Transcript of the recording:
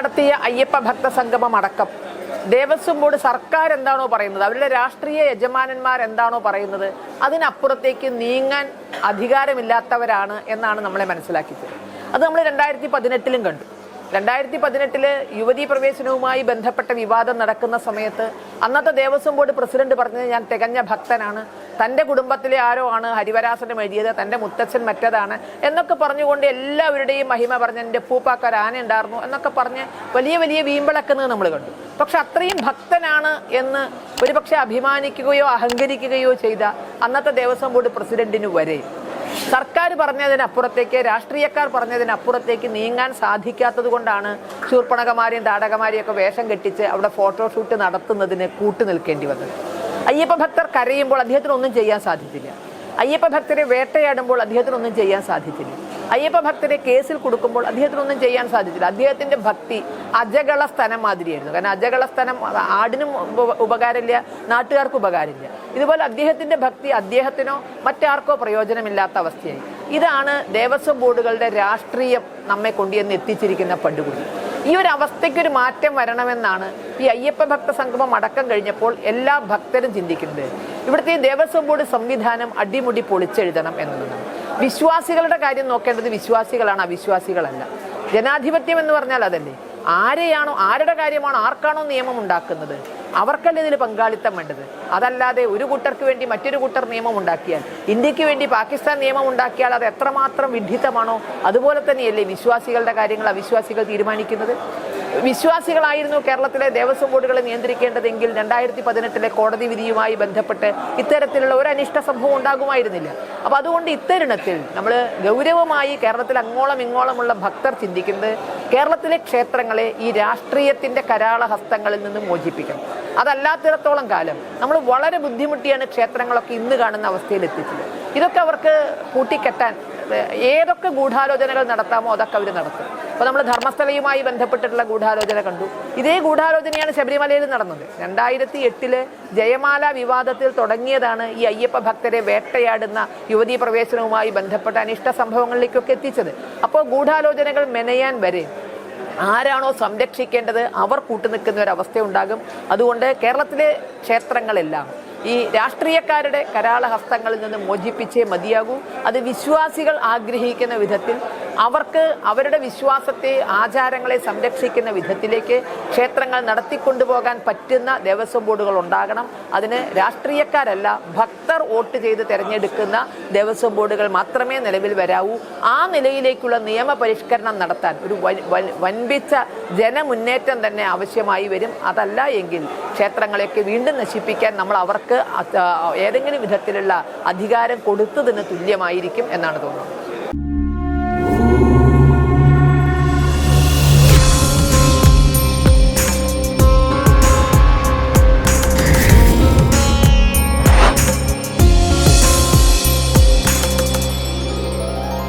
നടത്തിയ അയ്യപ്പ ഭക്ത സംഗമം അടക്കം. ദേവസ്വം ബോർഡ് സർക്കാർ എന്താണോ പറയുന്നത്? അവരുടെ രാഷ്ട്രീയ യജമാനന്മാർ എന്താണോ പറയുന്നത്? അതിനപ്പുറത്തേക്ക് നീങ്ങാൻ അധികാരമില്ലാത്തവരാണ് എന്നാണ് നമ്മളെ മനസ്സിലാക്കിയത്. അത് നമ്മൾ രണ്ടായിരത്തി പതിനെട്ടിലും കണ്ടു. രണ്ടായിരത്തി പതിനെട്ടിൽ യുവതീ പ്രവേശനവുമായി ബന്ധപ്പെട്ട വിവാദം നടക്കുന്ന സമയത്ത് അന്നത്തെ ദേവസ്വം ബോർഡ് പ്രസിഡന്റ് പറഞ്ഞത് ഞാൻ തികഞ്ഞ ഭക്തനാണ്. തന്റെ കുടുംബത്തിലെ ആരോ ആണ് ഹരിവരാസനം എഴുതിയത് തന്റെ മുത്തച്ഛൻ മറ്റതാണ് എന്നൊക്കെ പറഞ്ഞുകൊണ്ട് എല്ലാവരുടെയും മഹിമ പറഞ്ഞ് എന്റെ പൂപ്പാക്കാർ ആന ഉണ്ടായിരുന്നു എന്നൊക്കെ പറഞ്ഞ് വലിയ വലിയ വീമ്പിളക്കുന്നത് നമ്മൾ കണ്ടു. പക്ഷെ അത്രയും ഭക്തനാണ് എന്ന് ഒരുപക്ഷെ അഭിമാനിക്കുകയോ അഹങ്കരിക്കുകയോ ചെയ്ത അന്നത്തെ ദേവസ്വം ബോർഡ് പ്രസിഡന്റിന് വരെ. സർക്കാർ പറഞ്ഞതിനപ്പുറത്തേക്ക് രാഷ്ട്രീയക്കാർ പറഞ്ഞതിനപ്പുറത്തേക്ക് നീങ്ങാൻ സാധിക്കാത്തത് കൊണ്ടാണ് ശൂർപ്പണകമാരെയും താടകമാരെയും ഒക്കെ വേഷം കെട്ടിച്ച് അവിടെ ഫോട്ടോഷൂട്ട് നടത്തുന്നതിന് കൂട്ടു നിൽക്കേണ്ടി വന്നത്. അയ്യപ്പ ഭക്തർ കരയുമ്പോൾ അദ്ദേഹത്തിന് ഒന്നും ചെയ്യാൻ സാധിച്ചില്ല. അയ്യപ്പ ഭക്തരെ വേട്ടയാടുമ്പോൾ അദ്ദേഹത്തിന് ഒന്നും ചെയ്യാൻ സാധിച്ചില്ല. അയ്യപ്പ ഭക്തരെ കേസിൽ കൊടുക്കുമ്പോൾ അദ്ദേഹത്തിനൊന്നും ചെയ്യാൻ സാധിച്ചില്ല. അദ്ദേഹത്തിന്റെ ഭക്തി അജകള സ്ഥലം മാതിരിയായിരുന്നു. കാരണം അജകള സ്ഥലം ആടിനും ഉപകാരമില്ല നാട്ടുകാർക്ക് ഉപകാരമില്ല. ഇതുപോലെ അദ്ദേഹത്തിന്റെ ഭക്തി അദ്ദേഹത്തിനോ മറ്റാർക്കോ പ്രയോജനമില്ലാത്ത അവസ്ഥയായി. ഇതാണ് ദേവസ്വം ബോർഡുകളുടെ രാഷ്ട്രീയം നമ്മെ കൊണ്ടുവന്ന് എത്തിച്ചിരിക്കുന്ന പടുകുടി ഈ ഒരു അവസ്ഥയ്ക്ക് ഒരു മാറ്റം വരണമെന്നാണ് ഈ അയ്യപ്പ ഭക്ത സംഗമം അടക്കം കഴിഞ്ഞപ്പോൾ എല്ലാ ഭക്തരും ചിന്തിക്കുന്നത്. ഇവിടുത്തെ ദേവസ്വം ബോർഡ് സംവിധാനം അടിമുടി പൊളിച്ചെഴുതണം എന്നുള്ളതാണ്. വിശ്വാസികളുടെ കാര്യം നോക്കേണ്ടത് വിശ്വാസികളാണ് അവിശ്വാസികളല്ല. ജനാധിപത്യം എന്ന് പറഞ്ഞാൽ അതല്ലേ? ആരെയാണോ ആരുടെ കാര്യമാണോ ആർക്കാണോ നിയമം ഉണ്ടാക്കുന്നത്? അവർക്കല്ലേ ഇതിൽ പങ്കാളിത്തം വേണ്ടത്? അതല്ലാതെ ഒരു കൂട്ടർക്ക് വേണ്ടി മറ്റൊരു കൂട്ടർ നിയമം ഉണ്ടാക്കിയാൽ ഇന്ത്യയ്ക്ക് വേണ്ടി പാകിസ്ഥാൻ നിയമം ഉണ്ടാക്കിയാൽ അത് എത്രമാത്രം വിഡിത്തമാണോ അതുപോലെ തന്നെയല്ലേ വിശ്വാസികളുടെ കാര്യങ്ങൾ അവിശ്വാസികൾ തീരുമാനിക്കുന്നത്? വിശ്വാസികളായിരുന്നു കേരളത്തിലെ ദേവസ്വം ബോർഡുകളെ നിയന്ത്രിക്കേണ്ടതെങ്കിൽ രണ്ടായിരത്തി പതിനെട്ടിലെ കോടതി വിധിയുമായി ബന്ധപ്പെട്ട് ഇത്തരത്തിലുള്ള ഒരു അനിഷ്ട സംഭവം ഉണ്ടാകുമായിരുന്നില്ല. അപ്പം അതുകൊണ്ട് ഇത്തരുണത്തിൽ നമ്മൾ ഗൗരവമായി കേരളത്തിൽ അങ്ങോളം ഇങ്ങോളമുള്ള ഭക്തർ ചിന്തിക്കുന്നത് കേരളത്തിലെ ക്ഷേത്രങ്ങളെ ഈ രാഷ്ട്രീയത്തിന്റെ കരാള ഹസ്തങ്ങളിൽ നിന്ന് മോചിപ്പിക്കണം. അതല്ലാത്തിടത്തോളം കാലം നമ്മൾ വളരെ ബുദ്ധിമുട്ടിയാണ് ക്ഷേത്രങ്ങളൊക്കെ ഇന്ന് കാണുന്ന അവസ്ഥയിൽ എത്തിച്ചത്. ഇതൊക്കെ അവർക്ക് കൂട്ടിക്കെട്ടാൻ ഏതൊക്കെ ഗൂഢാലോചനകൾ നടത്താമോ അതൊക്കെ അവർ നടത്തും. അപ്പോൾ നമ്മൾ ധർമ്മസ്ഥലയുമായി ബന്ധപ്പെട്ടിട്ടുള്ള ഗൂഢാലോചന കണ്ടു. ഇതേ ഗൂഢാലോചനയാണ് ശബരിമലയിൽ നടന്നത്. രണ്ടായിരത്തി എട്ടിൽ ജയമാല വിവാദത്തിൽ തുടങ്ങിയതാണ് ഈ അയ്യപ്പ ഭക്തരെ വേട്ടയാടുന്ന യുവതീ പ്രവേശനവുമായി ബന്ധപ്പെട്ട അനിഷ്ട സംഭവങ്ങളിലേക്കൊക്കെ എത്തിച്ചത്. അപ്പോൾ ഗൂഢാലോചനകൾ മെനയാൻ വരെ ആരാണോ സംരക്ഷിക്കേണ്ടത് അവർ കൂട്ടുനിൽക്കുന്ന ഒരു അവസ്ഥ ഉണ്ടാകും അതുകൊണ്ട് കേരളത്തിലെ ക്ഷേത്രങ്ങളെല്ലാം ഈ രാഷ്ട്രീയക്കാരുടെ കരാള ഹസ്തങ്ങളിൽ നിന്ന് മോചിപ്പിച്ചേ മതിയാകൂ. അത് വിശ്വാസികൾ ആഗ്രഹിക്കുന്ന വിധത്തിൽ അവർക്ക് അവരുടെ വിശ്വാസത്തെ ആചാരങ്ങളെ സംരക്ഷിക്കുന്ന വിധത്തിലേക്ക് ക്ഷേത്രങ്ങൾ നടത്തിക്കൊണ്ടുപോകാൻ പറ്റുന്ന ദേവസ്വം ബോർഡുകൾ ഉണ്ടാകണം. അതിന് രാഷ്ട്രീയക്കാരല്ല ഭക്തർ വോട്ട് ചെയ്ത് തിരഞ്ഞെടുക്കുന്ന ദേവസ്വം ബോർഡുകൾ മാത്രമേ നിലവിൽ വരാവൂ. ആ നിലയിലേക്കുള്ള നിയമപരിഷ്കരണം നടത്താൻ ഒരു വൻ- വൻ- വൻപിച്ച ജനമുന്നേറ്റം തന്നെ ആവശ്യമായി വരും. അതല്ല എങ്കിൽ ക്ഷേത്രങ്ങളെയൊക്കെ വീണ്ടും നശിപ്പിക്കാൻ നമ്മൾ അവർക്ക് ഏതെങ്കിലും വിധത്തിലുള്ള അധികാരം കൊടുത്തതിന് തുല്യമായിരിക്കും എന്നാണ് തോന്നുന്നത്.